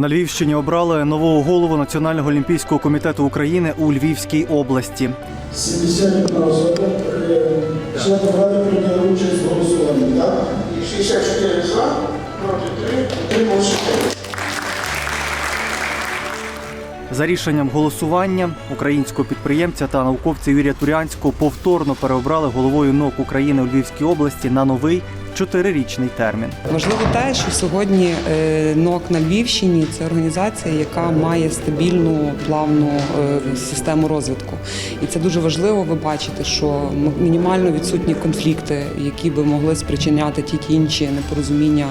На Львівщині обрали нового голову Національного олімпійського комітету України у Львівській області. 71 особа, е, ради прийняли участь в голосуванні, так? І 64 за, проти 3, утримався 9. За рішенням голосування українського підприємця та науковця Юрія Турянського повторно переобрали головою НОК України у Львівській області на новий чотирирічний термін. Важливо те, що сьогодні е, НОК на Львівщині це організація, яка має стабільну плавну е, систему розвитку. І це дуже важливо. Ви бачите, що мінімально відсутні конфлікти, які би могли спричиняти ті ті інші непорозуміння.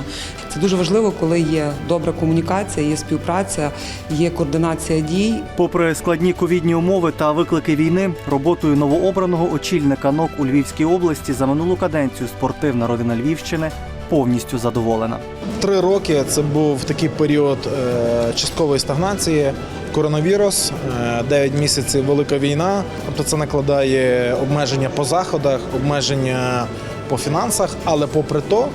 Це дуже важливо, коли є добра комунікація, є співпраця, є координація дій. Попри складні ковідні умови та виклики війни, роботою новообраного очільника НОК у Львівській області за минулу каденцію спортивна родина Львівщини повністю задоволена. Три роки це був такий період е, часткової стагнації. Коронавірус, 9 місяців велика війна. Тобто це накладає обмеження по заходах, обмеження по фінансах. Але попри то,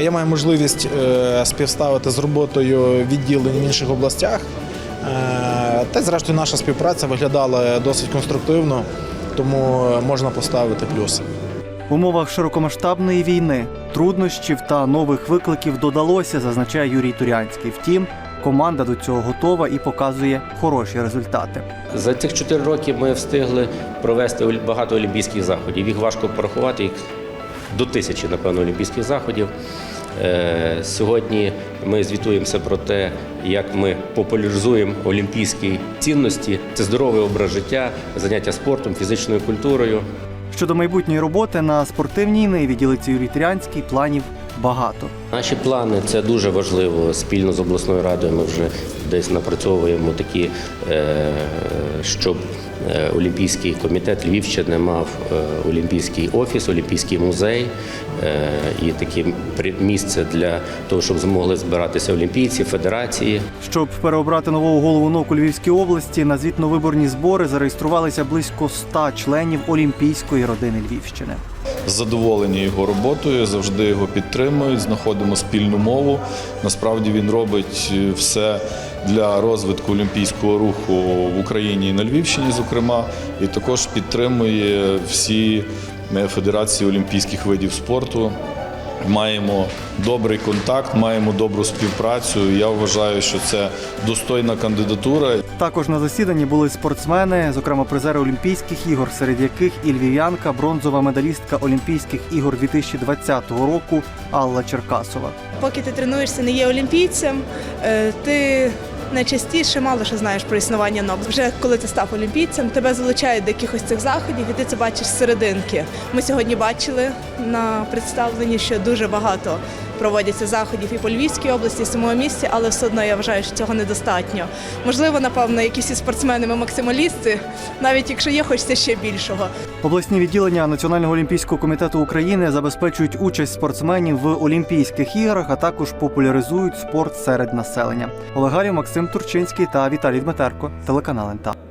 я маю можливість е, співставити з роботою відділень в інших областях. Е, Та зрештою наша співпраця виглядала досить конструктивно, тому можна поставити плюс. В умовах широкомасштабної війни, труднощів та нових викликів додалося, зазначає Юрій Турянський. Втім, команда до цього готова і показує хороші результати. За цих чотири роки ми встигли провести багато олімпійських заходів. Їх важко порахувати, їх до тисячі, напевно, олімпійських заходів. Е, Сьогодні ми звітуємося про те, як ми популяризуємо олімпійські цінності. Це здоровий образ життя, заняття спортом, фізичною культурою. Щодо майбутньої роботи на спортивній ниві ділиться Юрій Трянський планів багато. Наші плани це дуже важливо. Спільно з обласною радою ми вже десь напрацьовуємо такі, е, щоб е, Олімпійський комітет Львівщини мав е, Олімпійський офіс, Олімпійський музей і таке місце для того, щоб змогли збиратися олімпійці, федерації. Щоб переобрати нового голову НОК у Львівській області, на звітно-виборні збори зареєструвалися близько 100 членів Олімпійської родини Львівщини. Задоволені його роботою, завжди його підтримують, знаходимо спільну мову. Насправді він робить е, все для розвитку олімпійського руху в Україні і на Львівщині, зокрема, і також підтримує всі е, федерації олімпійських видів спорту. Маємо добрий контакт, маємо добру співпрацю. Я вважаю, що це достойна кандидатура. Також на засіданні були спортсмени, зокрема призери Олімпійських ігор, серед яких і львів'янка, бронзова медалістка Олімпійських ігор 2020 року Алла Черкасова. Поки ти тренуєшся, не є олімпійцем, е, ти найчастіше мало що знаєш про існування НОК. Вже коли ти став олімпійцем, тебе залучають до якихось цих заходів, і ти це бачиш з серединки. Ми сьогодні бачили на представленні, що дуже багато проводяться заходів і по Львівській області, і самому місті, але все одно я вважаю, що цього недостатньо. Можливо, напевно, якісь і спортсмени ми максималісти, навіть якщо є, хочеться ще більшого. Обласні відділення Національного олімпійського комітету України забезпечують участь спортсменів в Олімпійських іграх, а також популяризують спорт серед населення. Олег Галів, Максим Турчинський та Віталій Дмитерко, телеканал НТА.